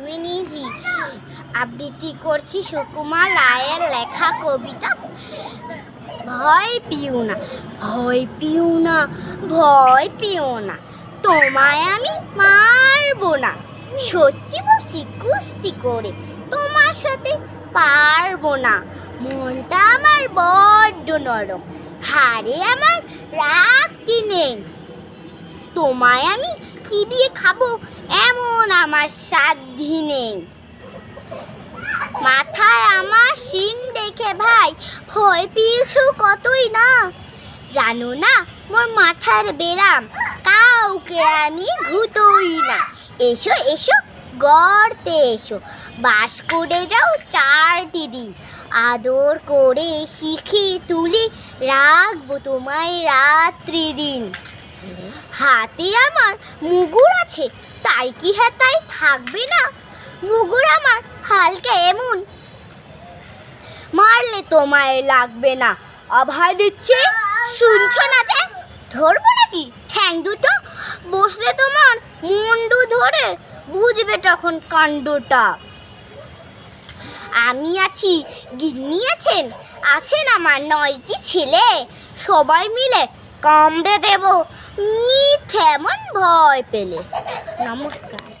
আমি নিজে আবৃত্তি করছি সুকুমার রায়ের লেখা কবিতা। ভয় পিও না, ভয় পিও না, ভয় পিও না, তোমায় আমি মারবো না। সত্যি বলছি, কুস্তি করে তোমার সাথে পারব না। মনটা আমার বড্ড নরম, হারে আমার রাগটি নেই। তোমায় আমি চিবিয়ে খাব এমন আমার সাধ্যি নেই। মাথায় আমার শিং দেখে ভাই, ভয় পেয়েছ কতই না? জানো না, মোর মাথার বেরাম, কাউকে আমি ঘুতোই না। এসো এসো গড়তে এসো, বাস করে যাও চারটি দিন। আদর করে শিখে তুলি রাখব তোমায় রাত্রি দিন। হাতে আমার মুগুর আছে, তাই কি হ্যাঁ তাই থাকবে না? মুগুর আমার হালকা এমন। মারলে তোমায় লাগবে না। অভয় দিচ্ছে, শুনছো না যে? ধরবো নাকি? ঠ্যাং দুটো? বসলে তোমার মুন্ডু ধরে বুঝবে তখন কাণ্ডটা। আমি আছি, গিন্নি আছেন? আছেন আমার নয়টি ছেলে। সবাই মিলে কামড়ে দেব। এমন ভয় পেলে। নমস্কার।